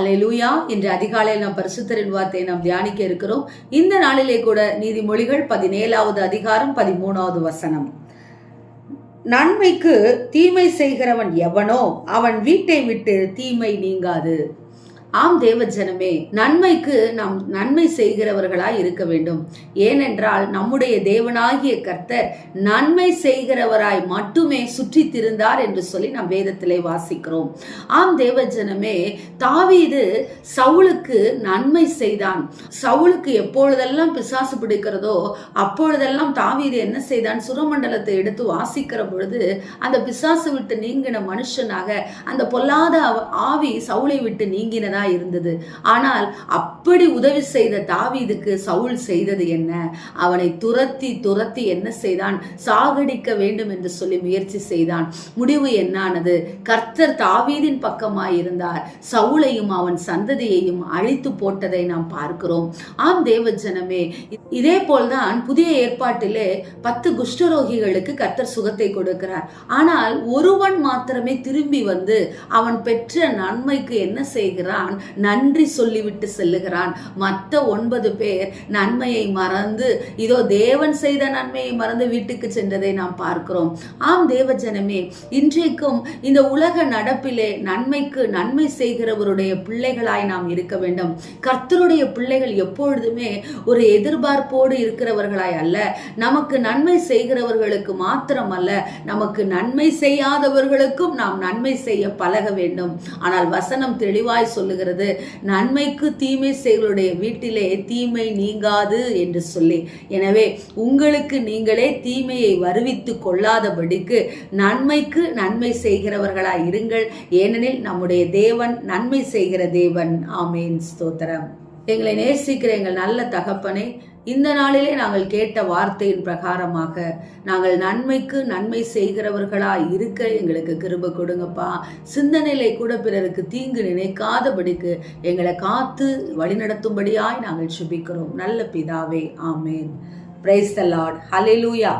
அலையலூயா இன்று அதிகாலையில் நாம் பரிசுத்தரின் வார்த்தையை நாம் தியானிக்க இருக்கிறோம். இந்த நாளிலே கூட நீதிமொழிகள் பதினேழாவது அதிகாரம் பதிமூணாவது வசனம். நன்மைக்கு தீமை செய்கிறவன் எவனோ அவன் வீட்டை விட்டு தீமை நீங்காது. ஆம் தேவ ஜனமே நன்மைக்கு நாம் நன்மை செய்கிறவர்களாய் இருக்க வேண்டும். ஏனென்றால் நம்முடைய தேவனாகிய கர்த்தர் நன்மை செய்கிறவராய் மட்டுமே சுற்றி திருந்தார் என்று சொல்லி நாம் வேதத்திலே வாசிக்கிறோம். ஆம் தேவ ஜனமே தாவீது சவுளுக்கு நன்மை செய்தான். சவுளுக்கு எப்பொழுதெல்லாம் பிசாசு பிடிக்கிறதோ அப்பொழுதெல்லாம் தாவீது என்ன செய்தான்? சுரமண்டலத்தை எடுத்து வாசிக்கிற பொழுது அந்த பிசாசு விட்டு நீங்கின மனுஷனாக அந்த பொல்லாத ஆவி சவுளை விட்டு நீங்கினதா இருந்தது. ஆனால் அப்படி உதவி செய்த தாவீதுக்கு சவுல் செய்தது என்ன? அவனை துரத்தி துரத்தி என்ன செய்தான்? சாகடிக்க வேண்டும் என்று சொல்லி முயற்சி செய்தான். முடிவு என்னானது? கர்த்தர் தாவீதின் பக்கமாய் இருந்தார். சவுளையும் அவன் சந்ததியையும் அழித்து போட்டதை நாம் பார்க்கிறோம். ஆம் தேவ ஜனமே இதே போல்தான் புதிய ஏற்பாட்டிலே பத்து குஷ்டரோகிகளுக்கு கர்த்தர் சுகத்தை கொடுக்கிறார். ஆனால் ஒருவன் மாத்திரமே திரும்பி வந்து அவன் பெற்ற நன்மைக்கு என்ன செய்கிறான்? நன்றி சொல்லிவிட்டு செல்லுகிறான். மற்ற ஒன்பது பேர் நன்மையை மறந்து இதோ தேவன் செய்த நன்மையை மறந்து வீட்டுக்கு சென்றதை நாம் பார்க்கிறோம். ஆம் தேவஜனமே இன்றைக்கும் இந்த உலக நடப்பிலே நன்மைக்கு நன்மை செய்கிறவருடைய பிள்ளைகளாய் நாம் இருக்க வேண்டும். கர்த்தருடைய பிள்ளைகள் எப்பொழுதுமே ஒரு எதிர்பார்ப்போடு இருக்கிறவர்களாய் அல்ல. நமக்கு நன்மை செய்கிறவர்களுக்கு மாத்திரம் அல்ல நமக்கு நன்மை செய்யாதவர்களுக்கும் நாம் நன்மை செய்ய பழக வேண்டும். ஆனால் வசனம் தெளிவாய் சொல்லுகிறது நன்மைக்கு தீமை செய்களுடைய வீட்டிலே தீமை நீங்காது என்று சொல்லி. எனவே உங்களுக்கு நீங்களே தீமையை வருவித்து கொள்ளாதபடிக்கு நன்மைக்கு நன்மை செய்கிறவர்களாய் இருங்கள். ஏனெனில் நம்முடைய தேவன் நன்மை செய்கிற தேவன். ஆமேன். ஸ்தோத்திரம். எங்களை நேசிக்கிற எங்கள் நல்ல தகப்பனே இந்த நாளிலே நாங்கள் கேட்ட வார்த்தையின் பிரகாரமாக நாங்கள் நன்மைக்கு நன்மை செய்கிறவர்களாய் இருக்க எங்களுக்கு கிருப கொடுங்கப்பா. சிந்தனையிலே கூட பிறருக்கு தீங்கு நினைக்காதபடிக்கு எங்களை காத்து வழிநடத்தும்படியாய் நாங்கள் சுபிக்கிறோம். நல்ல பிதாவே ஆமேன். Praise the Lord hallelujah